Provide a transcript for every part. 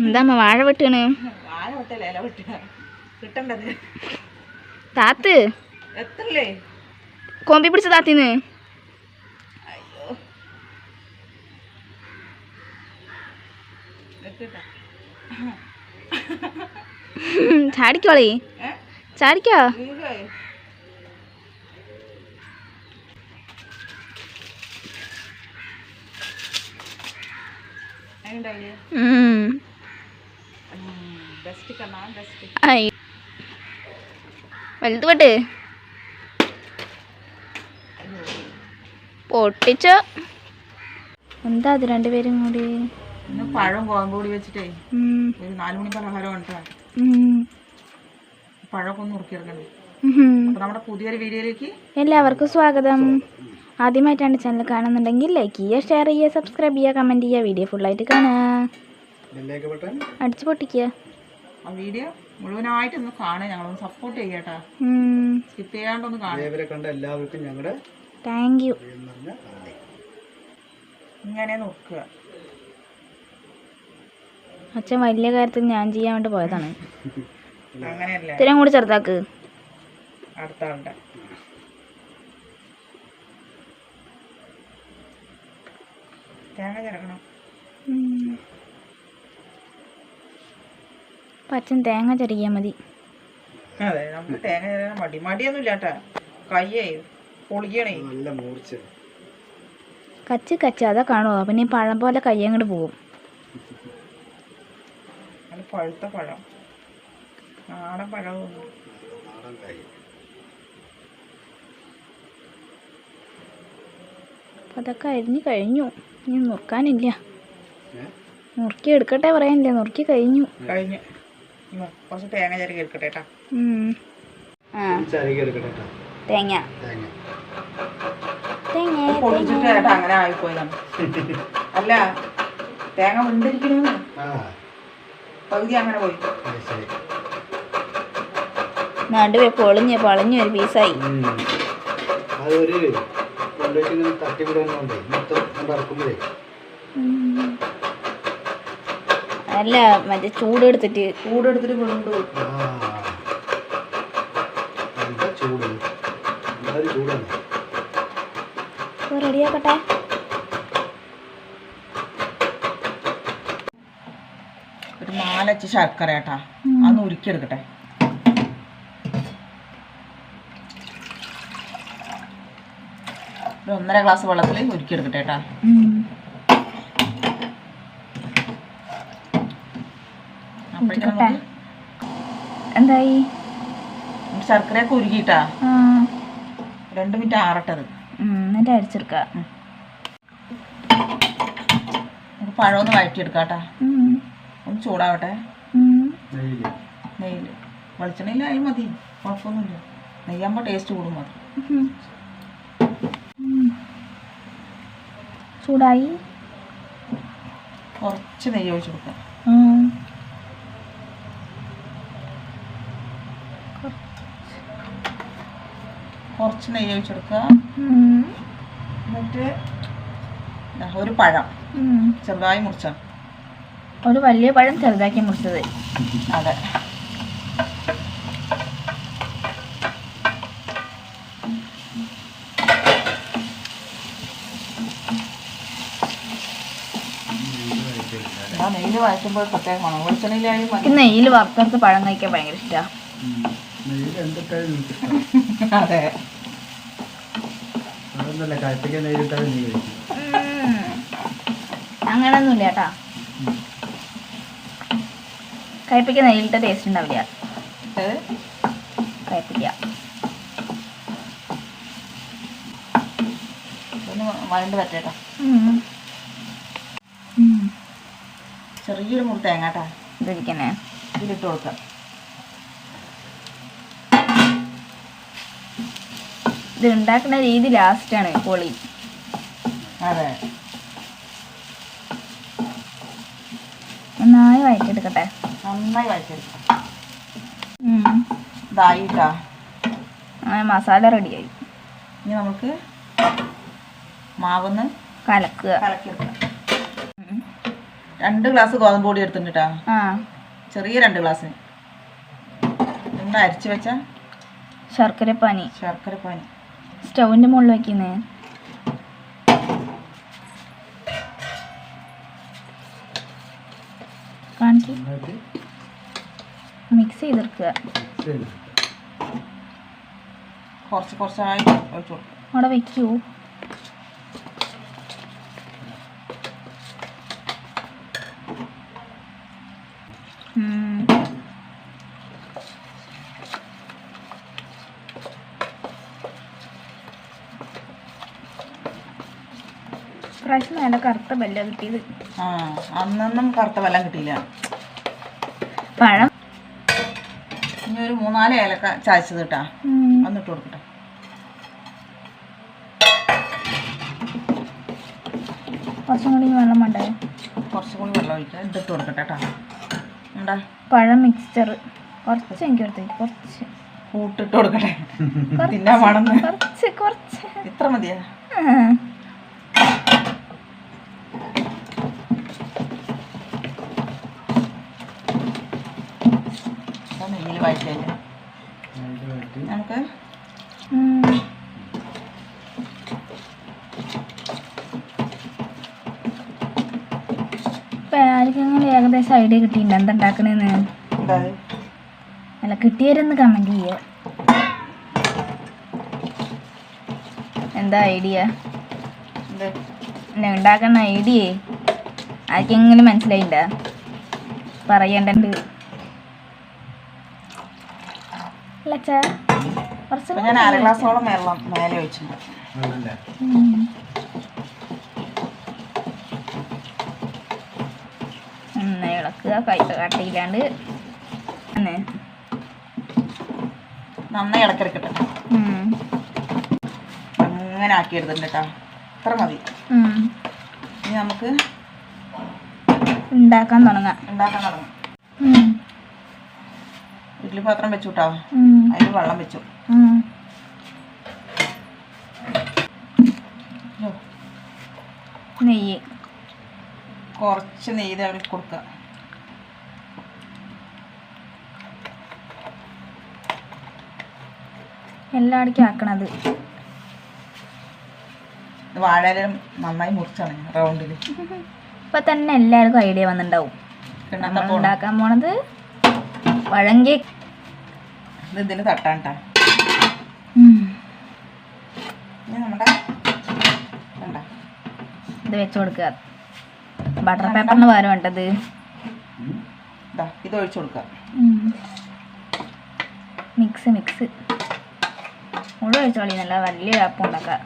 എന്താ വാഴ വെട്ടാണ്? താത്ത്? കോമ്പി പിടിച്ച താത്തിന്ന്? ചാടിക്കോളേ. ചാടിക്കോ. വീഴേ വലുത് വെട്ട് പൊട്ടിച്ചോ. എന്താ അത് രണ്ടുപേരും കൂടി? ഇന്ന് പഴം കോമ്പ് കൂടി വെച്ചിട്ടേ. ഒരു നാലു മണി പലഹാരം ഉണ്ട്. ഉം. പഴമൊക്കെ ഒന്ന്. അപ്പൊ നമ്മുടെ പുതിയൊരു വീഡിയോയിലേക്ക് എല്ലാവർക്കും സ്വാഗതം. ആദ്യമായിട്ടാണ് ചാനൽ കാണുന്നുണ്ടെങ്കിൽ ലൈക്ക് ചെയ്യുക ഷെയർ ചെയ്യുക സബ്സ്ക്രൈബ് ചെയ്യുക കമന്റ് ചെയ്യുക വീഡിയോ ഫുള്ളായിട്ട് കാണുക. അടിച്ചു പൊട്ടിക്കുക. ആ വീഡിയോ മുഴുവനായിട്ട് ഒന്ന് കാണുക ഞങ്ങളൊന്ന് സപ്പോർട്ട് ചെയ്യട്ടാ. സ്കിപ്പ് ചെയ്യാണ്ടൊന്ന് കാണുക. ഇവരെ കണ്ട എല്ലാവർക്കും ഞങ്ങളുടെ താങ്ക് യു ഇങ്ങനെ നോക്കുക. അച്ഛൻ വലിയ കാര്യത്തിൽ ഞാൻ ചെയ്യാൻ വേണ്ടി പോയതാണ്. അങ്ങനെയല്ല? ഇത്രയും കൂടി ചെറുതാക്ക്. അടുത്ത ആളുടെ തേങ്ങ ചിരകണം ഉം. അപ്പം അച്ഛൻ തേങ്ങ ചെറിയാൽ മതി. അതെ നമുക്ക് തേങ്ങ ചെറിയാൻ മടി. മടിയൊന്നും ഇല്ല കയ്യേ പൊളിക്കണേ നല്ല മൂർച്ച. കച്ച് കച്ച് അതാ കാണുമോ പിന്നെ ഈ പഴം പോലെ കൈ അങ്ങോട്ട് പോവും നല്ല പഴുത്ത പഴം. നാടൻ പഴവും അപ്പം അതൊക്കെ അരിഞ്ഞ് കഴിഞ്ഞു. ഇനി നുറുക്കാനില്ല? നുറുക്കി എടുക്കട്ടെ പറയാനില്ല. നുറുക്കി കഴിഞ്ഞു. കഴിഞ്ഞ്. കുറച്ച് തേങ്ങ ചിരകി എടുക്കട്ടെ കേട്ടോ തേങ്ങ. തേങ്ങ. തേങ്ങ പൊളിച്ചിട്ട് ചേട്ടാ അങ്ങനെ ആയിപ്പോയതാണ് അല്ല തേങ്ങ വെന്തിരിക്കണു ആ. പകുതി അങ്ങനെ പോയി. നാണ്ട് പൊളിഞ്ഞ് പൊളിഞ്ഞ് ഒരു പീസായി. അതൊരു തട്ടിവിടുന്നുണ്ടേ മൊത്തം ഇറക്കുമ്പോഴേ. അല്ല മറ്റേ ചൂടെടുത്തിട്ട് ചൂടെടുത്തിട്ട് കൊണ്ടു ചൂട്. റെഡിയാക്കട്ടെ ഒരു നാലച്ച് ശർക്കര കേട്ടാ അന്ന് ഉരുക്കിയെടുക്കട്ടെ. ഒരു ഒന്നര ഗ്ലാസ് വെള്ളത്തിൽ ഉരുക്കിയെടുക്കട്ടെ കേട്ടാ എന്തായി? ശർക്കരയൊക്കെ ഉരുക്കിയിട്ടാ. രണ്ട് മിനിറ്റ് ആറട്ടത്. എന്നിട്ട് അരിച്ചെടുക്ക. പഴമൊന്ന് വഴറ്റിയെടുക്കാട്ടാ. ഒന്ന് ചൂടാവട്ടെ. നെയ്യിൽ വെളിച്ചെണ്ണയിലായാലും മതി. കുഴപ്പമൊന്നുമില്ല. നെയ്യാകുമ്പോൾ ടേസ്റ്റ് കൂടും മതി. ചൂടായി. കുറച്ച് നെയ്യ് ഒഴിച്ച് കൊടുക്കാം. കുറച്ച് നെയ്യ് ഒഴിച്ചെടുക്കുക എന്നിട്ട് ഒരു പഴം. ചെറുതായി മുറിച്ച. ഒരു വലിയ പഴം ചെറുതാക്കി മുറിച്ചത്. അതെ. നെയ്യിൽ നെയ്യിൽ വഴറ്റുമ്പോൾ പ്രത്യേക മണം വെളിച്ചെണ്ണയിലായാലും മതി. എനിക്ക് നെയ്യിൽ വറുത്തെടുത്ത് പഴം കഴിക്കാൻ ഭയങ്കര ഇഷ്ടമാണ് അതെ. കഴിക്കും. അങ്ങനൊന്നുമില്ല കേട്ടാ. കയ്പ്പിക്ക നെയ്യിലിട്ട ടേസ്റ്റ് ഉണ്ടാവില്ല. കയ്പ്പിക്ക. ചെറിയൊരു മുറി തേങ്ങാട്ടാ ഇതിരിക്കണേ. ഇതിലിട്ട് കൊടുക്കാം. ഇത് ഉണ്ടാക്കുന്ന രീതി ആണ് പൊളി. അതെ. നന്നായി വഴറ്റിയെടുക്കട്ടെ. നന്നായി വഴറ്റിയെടുക്കാം. ഉം. ഇതായിട്ടാ. അങ്ങനെ മസാല റെഡിയായി. ഇനി നമുക്ക് മാവൊന്ന് കലക്കുക. കലക്കിയെടുക്കാം. രണ്ട് ഗ്ലാസ് ഗോതമ്പ് പൊടി എടുത്തിട്ടാ ചെറിയ രണ്ട് ഗ്ലാസ് നമ്മൾ അരിച്ച് വെച്ച ശർക്കര പനി ശർക്കര പാനി സ്റ്റൗവിന്റെ മുകളിൽ വയ്ക്കുന്നേ കാണിക്ക് മിക്സ് ചെയ്തെടുക്കുക. കുറച്ച് കുറച്ചായി അവിടെ വെക്കൂ. ഉം. ഇപ്രാവശ്യം നല്ല കറുത്ത ബെല്ല കിട്ടിയത്. ആ അന്നൊന്നും കറുത്ത വെള്ളം കിട്ടിയില്ല. പഴം. ഇനി ഒരു മൂന്നാൽ ഏലക്ക ചായച്ചത് കേട്ടാ വന്നിട്ട് കൊടുക്കട്ടെ. കുറച്ചും കൂടി വെള്ളം വേണ്ടേ? കുറച്ചും കൂടി വെള്ളം ഒഴിക്കാം ഇതിട്ട് കൊടുക്കട്ടെ കേട്ടോ എന്താ? പഴം മിക്സ്ചർ കുറച്ച് എനിക്ക് എടുത്തേക്ക് കുറച്ച്. കൂട്ടിട്ട് കൊടുക്കട്ടെ. തിന്നാൻ വേണമെന്ന് കുറച്ച് കുറച്ച്. ഇത്ര മതിയാ? വഴറ്റി. നമുക്ക് ഉം. ഇപ്പൊ ആർക്കെങ്കിലും ഏകദേശം ഐഡിയ കിട്ടിയിട്ടുണ്ട്? എന്താ ഉണ്ടാക്കണേന്ന് അല്ല കിട്ടിയവരൊന്ന് കമന്റ് ചെയ്യുക എന്താ ഐഡിയ? എന്നെ ഉണ്ടാക്കുന്ന ഐഡിയേ. ആർക്കെങ്കിലും മനസ്സിലായിണ്ട? പറയണ്ടുണ്ട് അല്ല അച്ഛാ കുറച്ച് അപ്പൊ ഞാൻ അര ഗ്ലാസോളം വെള്ളം മേലെ ഒഴിച്ചിട്ടുണ്ട്. നന്നായി ഇളക്കുക കൈ കട്ടയില്ലാണ്ട്. നന്നായി ഇളക്കിറക്കട്ടെ. അങ്ങനെ ആക്കി എടുത്തിട്ടുണ്ട് കേട്ടോ. ഇത്ര മതി. ഇനി നമുക്ക് ഉണ്ടാക്കാൻ തുടങ്ങാം. ഉണ്ടാക്കാൻ തുടങ്ങാം. ഇഡ്ഡലി പാത്രം വെച്ചു കേട്ടോ. അതിൽ വെള്ളം വെച്ചു. നെയ്യ്. കുറച്ച് നെയ്യ് അവിടെ കൊടുക്കുക എല്ലാടക്കും ആക്കണത്. വാഴയിലും നന്നായി മുറിച്ചാണ് റൗണ്ടിൽ ഇപ്പൊ തന്നെ എല്ലാവർക്കും ഐഡിയ വന്നിട്ടുണ്ടാവും ഉണ്ടാക്കാൻ പോണത് വഴങ്കി ഇത് ഇതിന് തട്ടാൻ കേട്ടോ ഇനി നമ്മുടെ ഇത് വെച്ച് കൊടുക്കുക. ബട്ടർ പേപ്പറിന് പകരം വേണ്ടത്. ഇതാ ഒഴിച്ചു കൊടുക്കുക. മിക്സ് മിക്സ് മുഴുവൻ ഒഴിച്ചോളി നല്ല വലിയ വേപ്പുണ്ടാക്കാം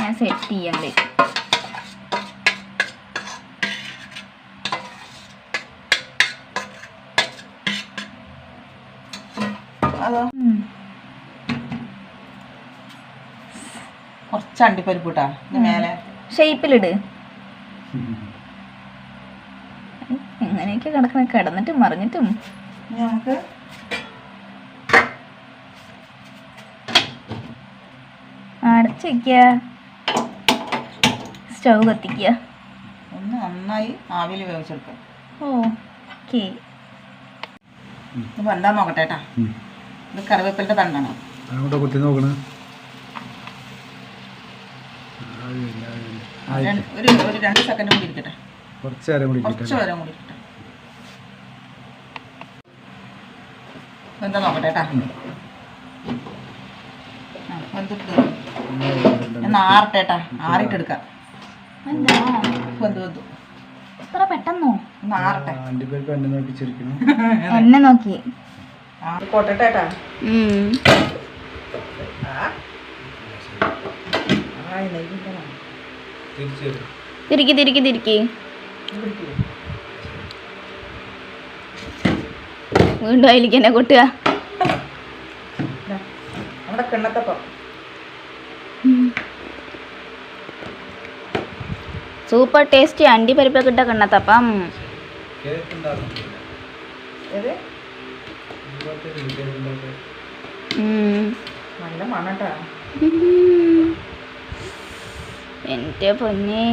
ഞാൻ സെറ്റ് ചെയ്യണ്ട്. അതോ. കുറച്ച് അണ്ടിപ്പരിപ്പ് ഇട്ടാ മേലെ. ഷേപ്പിലിട്. ഇങ്ങനെയൊക്കെ കിടക്കണ. കിടന്നിട്ടും മറിഞ്ഞിട്ടും. ഇനി നമുക്ക് അടച്ച് വെക്കുക സ്റ്റൗ കത്തിക്കുക ഒന്ന് നന്നായി ആവിയിൽ വേവിച്ചെടുക്കുക ഓ ഓക്കെ. ഇത് എന്താ നോക്കട്ടെ കേട്ടാ. ഇത് കറിവേപ്പിലിന്റെ തണ്ടാണ്. അങ്ങോട്ട് കുത്തി നോക്കണ. ഒരു ഒരു രണ്ട് സെക്കൻഡ് കൂടി ഇരിക്കട്ടെ. കുറച്ച് നേരം കൂടി കുറച്ച് ഇരിക്കട്ടെ. നേരം കൂടി ഇരിക്കട്ടെ. എന്താ നോക്കട്ടെ കേട്ടാ എന്നാ രണ്ട് ഒന്ന് ആറട്ടെ കേട്ടാ ആറിട്ട് എടുക്കാം. എന്താ വന്നു വെന്തു. ഇത്ര പെട്ടെന്നോ? ഒന്ന് ആറട്ടെ. എന്നെ നോക്കി. കൊട്ടട്ടെ തിരിക്കി തിരിക്കി തിരിക്കി. പിടിക്കൂ. വീണ്ടും അതിലേക്ക് എന്നെ കൊട്ടുക. നമ്മുടെ കിണ്ണത്തപ്പം. സൂപ്പർ ടേസ്റ്റി അണ്ടിപ്പരിപ്പൊക്കെ ഇട്ട കണ്ണത്തപ്പം. ഏത്. നല്ല എന്റെ പൊന്നെ.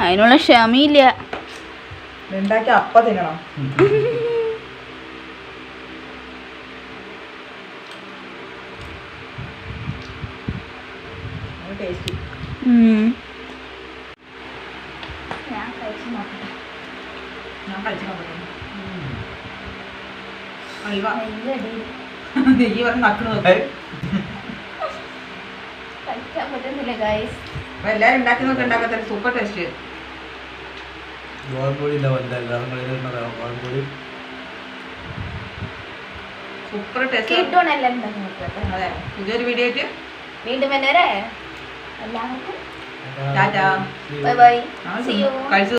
അതിനുള്ള ക്ഷമയില്ല ഉണ്ടാക്കി അപ്പ തിന്നണം. ടേസ്റ്റ്. ഞാൻ കഴിച്ചു നോക്കട്ടെ. അയവ ഈ പറഞ്ഞ നക്കണ് നോക്ക്. കഴിക്കാൻ പറ്റുന്നില്ല ഗൈസ് അപ്പൊ എല്ലാരും ഉണ്ടാക്കി നോക്കി ഉണ്ടാക്കത്തെ സൂപ്പർ ടേസ്റ്റ് ഗോതമ്പൊടി ഇല്ല വല്ല എല്ലാവരും കളിയിൽ ഗോതമ്പൊടി സൂപ്പർ ടേസ്റ്റ് നോക്കട്ടെ അതെ. പുതിയൊരു വീഡിയോ ആയിട്ട് വീണ്ടും വന്നേരെ. എല്ലാവർക്കും ടാറ്റാ ബൈ ബൈ ആ, See you. കഴിച്ചു